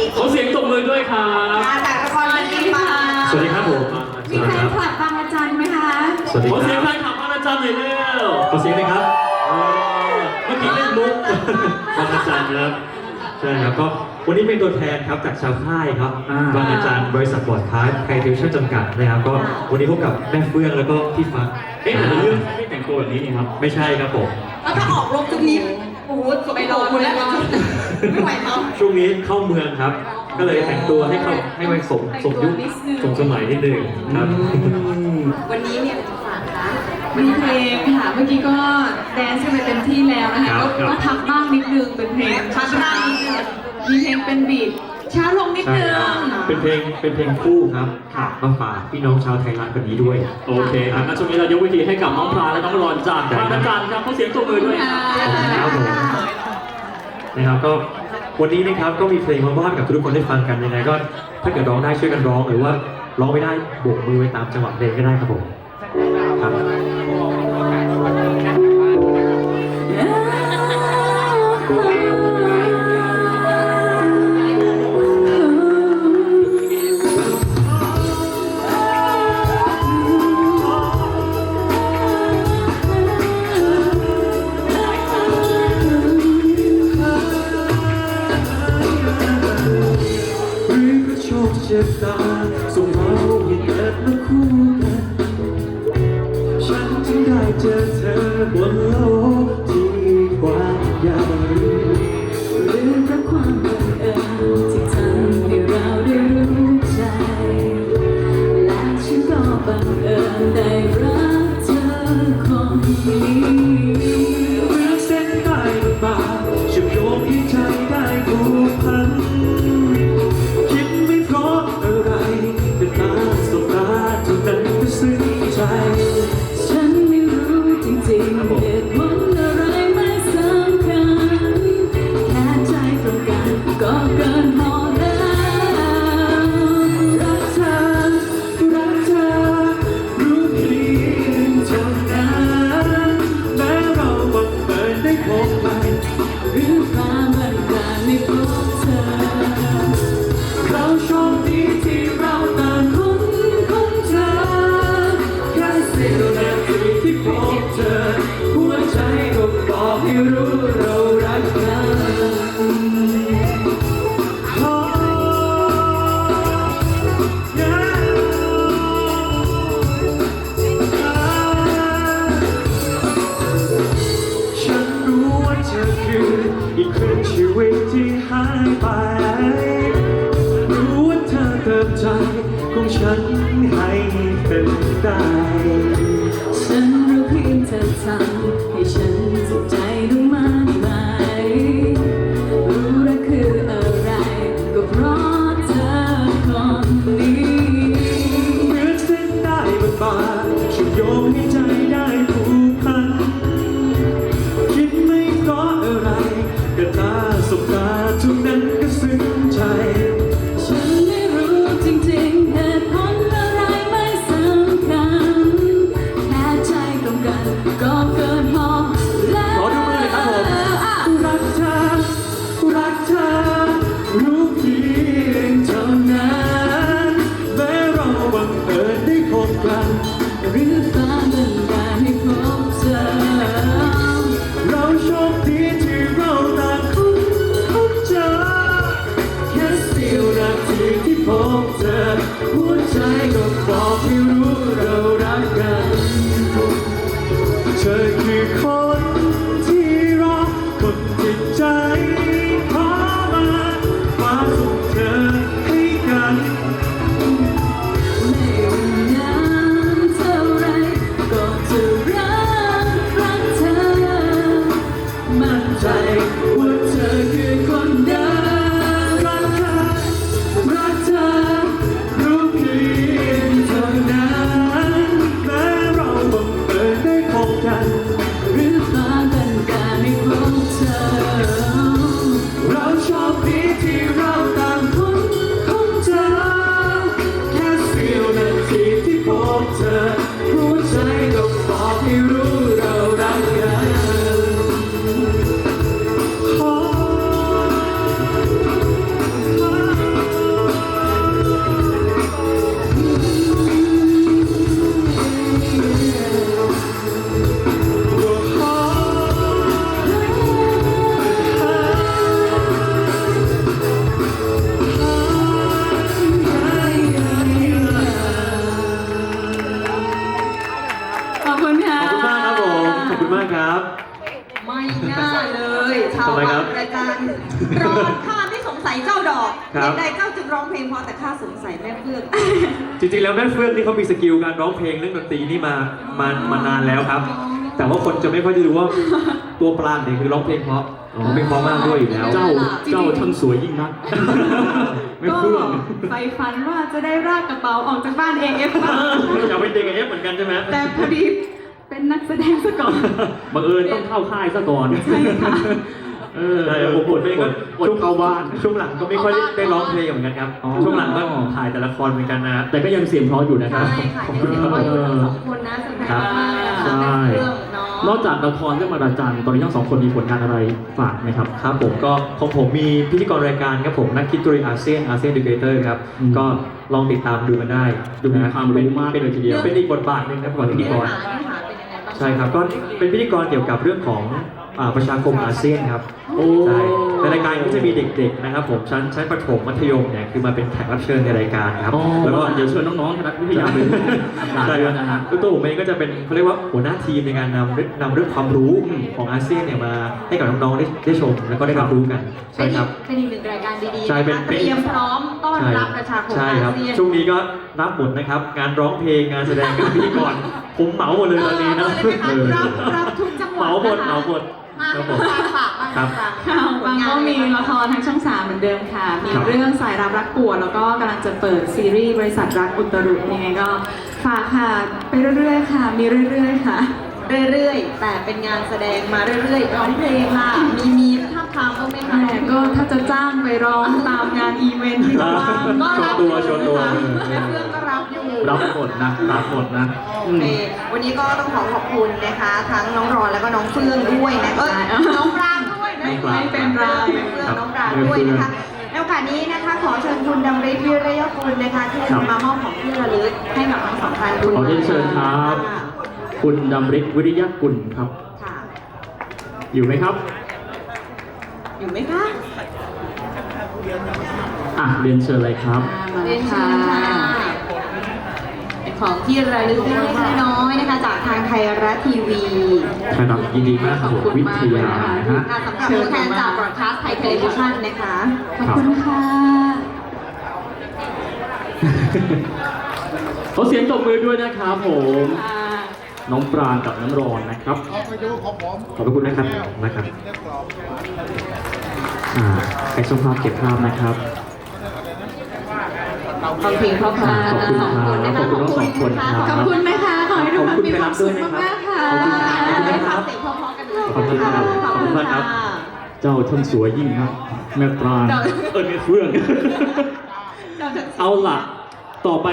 อีกขอเสียงตบมือด้วยครับ มาจากนครปฐมมาสวัสดีครับผมมีแฟนคลับบางอาจารย์ไหมคะสวัสดีขอคเสียงรับแฟนคลับอาจารย์หน่อยเร็วขอเสียงหนะครับเออเมื่อกี้เล่นมุกบางอาจารย์ครับใช่ครับก็วันนี้เป็นตัวแทนครับจากชาวค่ายครับอ่าบางอาจารย์บริษัทบอร์ดคาร์ดไคทิวชั่นจำกัดนะครับก็วันนี้พบกับแม่เฟื่องแล้วก็พี่ฟักเอ๊ะแต่ในเรื่องไม่ได้แต่งตัวแบบนี้นี่ครับ ไม่ใช่ครับผมแล้วถ้าออกรบทุกนี้ โอ้โหไปรอหมดแล้วไม่ไหวแล้ว ช่วงนี้เข้าเมืองครับ ก็เลยแต่งตัวให้เข้าให้มันสมสมยุคสมสมัยนิดนึงครับ วันนี้เนี่ยฝากนะมีเพลงค่ะ เมื่อกี้ก็แดนซ์กันไปเต็มที่แล้วนะคะครับก็ก็พักบ้างนิดนึงเป็นเพลงพักบ้างนิดนึงมีเพลงเป็นบีท ช้าลงนิดใช่นึง ครับเป็นเพลงเป็นเพลงคู่ครับมาฝากพี่น้องชาวไทยรัฐวันนี้ด้วย โอเคครับงั้นช่วงนี้เรายกเวทีให้กับน้องพลาและน้องรอนจากบางอาจารย์ครับขอเสียงตบมือด้วยครับครับผมนะครับก็วันนี้นะครับก็มีเพลงมามอบให้กับทุกคนได้ฟังกันยังไงก็ถ้าเกิดร้องได้ช่วยกันร้องหรือว่าร้องไม่ได้โบกมือไปตามจังหวะเพลงก็ได้ครับผมครับ ได้รักเธอคนนี้เมื่อเส้นใต้บางๆเชื่อมโยงให้ใจได้ผูกพัน คิดไม่เพราะอะไรแต่ตาสบตาเท่านั้นก็ซึ้งใจ ฉันไม่รู้จริงๆเหตุผล ท้องน้ำตาฉันรู้ว่าเธอคิดอีกครึ่งชีวิตที่หายไป รู้ว่าเธอเติมใจของฉันให้เป็นได้ บเธอหัวใจก็บอกให้รู้เรารักกันเธอคือคน ครับ ไม่น่าเลย ชาวบ้านรายการรอดข้าไม่สงสัยเจ้าดอกคเห็นใดเจ้าจึงร้องเพลงเพอแต่ข้าสงสัยแม่เฟื่อน จริงๆ แล้วแม่เฟื่องนี่เขามีสกิลการร้องเพลงเรื่องดนตรีนี่มามามานานแล้วครับ แต่ว่าคนจะไม่ค่อยได้รู้ว่าตัวปลาเนี่ยคือร้องเพลงเพราะร้องเพลงเพราะมากด้วยอยู่แล้ว เจ้าเจ้าทั้งสวยยิ่งนัก ไม่ก็เฟื่องไปฝันว่าจะได้รากกระเป๋าออกจากบ้าน AF บ้างอยากเปเด็กเอฟเหมือนกันใช่ไหมแต่พอดี แสดงซะก่อน บังเอิญต้องเข้าค่ายซะก่อนใช่ค่ะเออใช่ครับผมผมเองก็อดเข้าบ้าน ช่วงหลังก็ไม่ค่อยได้ร้องเพลงเหมือนกันครับ อ๋อ ช่วงหลังก็ถ่ายแต่ละครเหมือนกันนะ แต่ก็ยังเสียงเพราะอยู่นะครับใช่ค่ะยังร้องอยู่ทั้งสองคนนะสบายมากเลยนะคะแม่เพื่อนเนาะ นอกจากละครเรื่องมาราจันตอนนี้ทั้งสองคนมีผลงานอะไรฝากไหมครับ ครับผมก็ของผมมีพิธีกรรายการครับผมนักคิดตุรีอาเซียนอาเซียนดูเกเตอร์ครับ อืมก็ลองติดตามดูกันได้ดูมีความรู้มากเลยทีเดียว เป็นอีกบทบาทหนึ่งครับของพิธีกร เนื้อหาเป็นยังไงบ้าง ใช่ครับก็เป็นพิธีกรเกี่ยวกับเรื่องของ อ่าประชาคมอาเซียนครับโอ้ ใช่ในรายการก็จะมีเด็กๆนะครับผมชั้นชั้นประถมมัธยมเนี่ยคือมาเป็นแขกรับเชิญในรายการครับ อ๋อแล้วก็เดี๋ยวเชิญน้องๆคณะวิทยาไปร่วมงานใช่ด้ควรัยบนะฮะ คือตัวผมเองก็จะเป็นเขาเรียกว่าหัวหน้าทีมในการนำเรื่องนำเรื่องความรู้ของอาเซียนเนี่ยมาให้กับน้องๆได้ได้ชมแล้วก็ได้รับรู้กันใช่ครับ เป็นอีกหนึ่งรายการดีๆใช่เป็น นะคะเตรียมพร้อมต้อนรับประชาคมใช่อาครับเซียนช่วงนี้ก็รับหมดนะครับงานร้องเพลงงานแสดงกับพิธีกรผมเหมาหมดเลยตอนนี้นะ เออเลยไหมคะรับรับทุกจังหเหวัดมาหมดนะคะ เหมาหมด มาครับผมฝากฝากบ้างครับฝากค่ะบางก็มีละครทางช่องสามเหมือนเดิมค่ะ มีครับเรื่องสายรับรักปวด แล้วก็กำลังจะเปิดซีรีส์บริษัทรักอุตรุยังไงก็ฝากค่ะ ไปเรื่อยๆค่ะ มีเรื่อยๆค่ะ เรื่อยๆ แต่เป็นงานแสดงมาเรื่อยๆร้องเพลงล่ะมีมีท่าทางบ้างไหมคะ แต่ก็ถ้าจะจ้างไปร้องตามงานอีเวนต์ที่เขาว่างก็โชรัว์บตัวโชว์ตัว นะคะแม่เพื่อนก็ รับอยู่รับหมดนะรับหมดนะโอเควันนี้ก็ต้องขอขอบคุณนะคะ ทั้งน้องรอนแล้วก็น้องเฟื่องด้วยนะเอ้ยน้องปรางด้วยนะไม่เป็นไรน้องเฟื่องน้องปรางด้วยนะคะในโอกาสนี้นะคะ ขอเชิญคุณดำริวิริยกุลนะคะที่ครับมามอบของที่ระลึกให้กับทั้งสองท่านด้วยขอเรียนเชิญครับ คุณดำริกวิริยกุลครับค่ะอยู่ไหมครับ อยู่ไหมคะอะเรียนเชิญเลยครับมาเรียนเชิค่ะญค่ะเป็น ของที่ระลึกเล็กๆน้อยๆนะคะ จากทางไทยรัฐทีวีครับยินดีมากครับผมวิทยานะฮะค่ะสำหรับตัวแทนจากบรอดคาสต์ไทยเทเลวิชันนะคะขอบคุณค่ะขอเสียงตบมือด้วยนะครับผมค่ะน้องปรางกับน้องรอนนะครับเอาไปดูของผมขอบพระคุณนะครับนะครับเรียบร้อยอ่าใครช่างภาพเก็บภาพนะครับ ฟังเพลงเพราะๆขอบคุณทั้งสองคนนะคะขอบคุณทั้งสองคนครับขอบคุณนะคะ ขอให้ทุกคนมีความสุขมากๆค่ะขอบคุณครับขอบคุณค่ะเสียงเพราะๆกันเลยขอบคุณครับ ขอบคุณมากครับเจ้าท่านสวยยิ่งนักแม่ปรางเจ้าเออแม่เฟื่อง เอาล่ะ ต่อไป